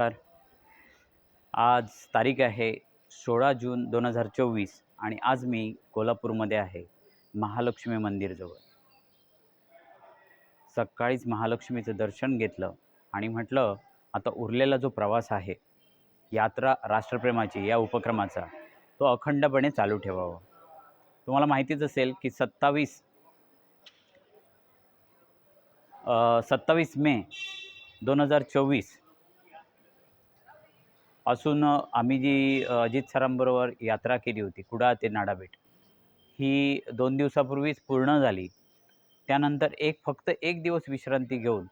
नमस्कार. आज तारीख आहे सोळा जून दोन हजार चोवीस आणि आज मी कोल्हापूरमध्ये आहे महालक्ष्मी मंदिरजवळ सकाळीच महालक्ष्मीचं दर्शन घेतलं आणि म्हटलं आता उरलेला जो प्रवास आहे यात्रा राष्ट्रप्रेमाची या उपक्रमाचा तो अखंडपणे चालू ठेवावा. तुम्हाला माहितीच असेल की सत्तावीस सत्तावीस मे दोन हजार चोवीस असून आम्ही जी अजित सरांबरोबर यात्रा केली होती कुडाळ ते नाडाबेट ही दोन दिवसापूर्वीच पूर्ण झाली. त्यानंतर एक फक्त एक दिवस विश्रांती घेऊन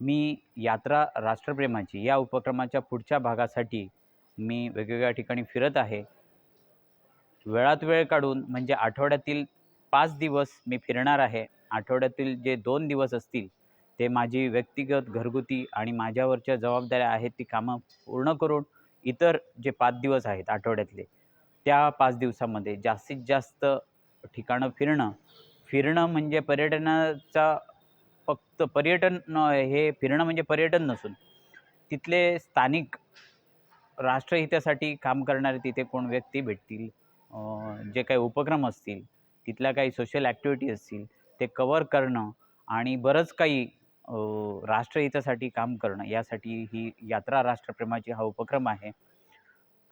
मी यात्रा राष्ट्रप्रेमाची या उपक्रमाच्या पुढच्या भागासाठी मी वेगवेगळ्या ठिकाणी फिरत आहे. वेळात वेळ काढून म्हणजे आठवड्यातील पाच दिवस मी फिरणार आहे. आठवड्यातील जे दोन दिवस असतील ते माझी व्यक्तिगत घरगुती आणि माझ्यावरच्या जबाबदाऱ्या आहेत ती कामं पूर्ण करून इतर जे पाच दिवस आहेत आठवड्यातले त्या पाच दिवसामध्ये जास्तीत जास्त ठिकाणं फिरणं फिरणं म्हणजे पर्यटनाचा फक्त पर्यटन न- हे फिरणं म्हणजे पर्यटन नसून तिथले स्थानिक राष्ट्रहितासाठी काम करणारे तिथे कोण व्यक्ती भेटतील जे काही उपक्रम असतील तिथल्या काही सोशल ॲक्टिव्हिटी असतील ते कवर करणं आणि बरंच काही राष्ट्रहितासाठी काम करणं यासाठी ही यात्रा राष्ट्रप्रेमाची हा उपक्रम आहे.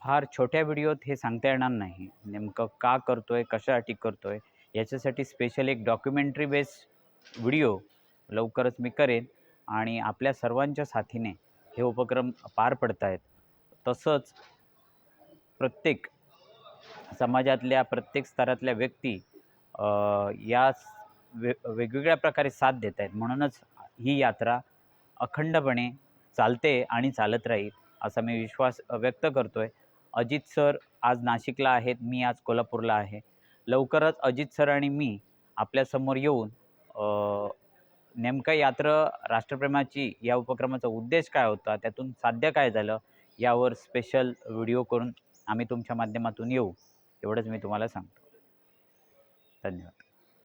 फार छोट्या व्हिडिओत हे सांगता येणार नाही. नेमकं का करतो आहे कशासाठी करतो आहे याच्यासाठी स्पेशल एक डॉक्युमेंटरी बेस्ड व्हिडिओ लवकरच मी करेन आणि आपल्या सर्वांच्या साथीने हे उपक्रम पार पडत आहेत तसंच प्रत्येक समाजातल्या प्रत्येक स्तरातल्या व्यक्ती या वे वेगवेगळ्या प्रकारे साथ देत आहेत म्हणूनच ही यात्रा अखंडपणे चालते आणि चालत राहील असा मी विश्वास व्यक्त करतो आहे अजित सर आज नाशिकला आहेत मी आज कोल्हापूरला आहे. लवकरच अजित सर आणि मी आपल्यासमोर येऊन नेमका नेमकं यात्रा राष्ट्रप्रेमाची या उपक्रमाचा उद्देश काय होता त्यातून साध्य काय झालं यावर स्पेशल व्हिडिओ करून आम्ही तुमच्या माध्यमातून येऊ. एवढंच मी तुम्हाला सांगतो. धन्यवाद.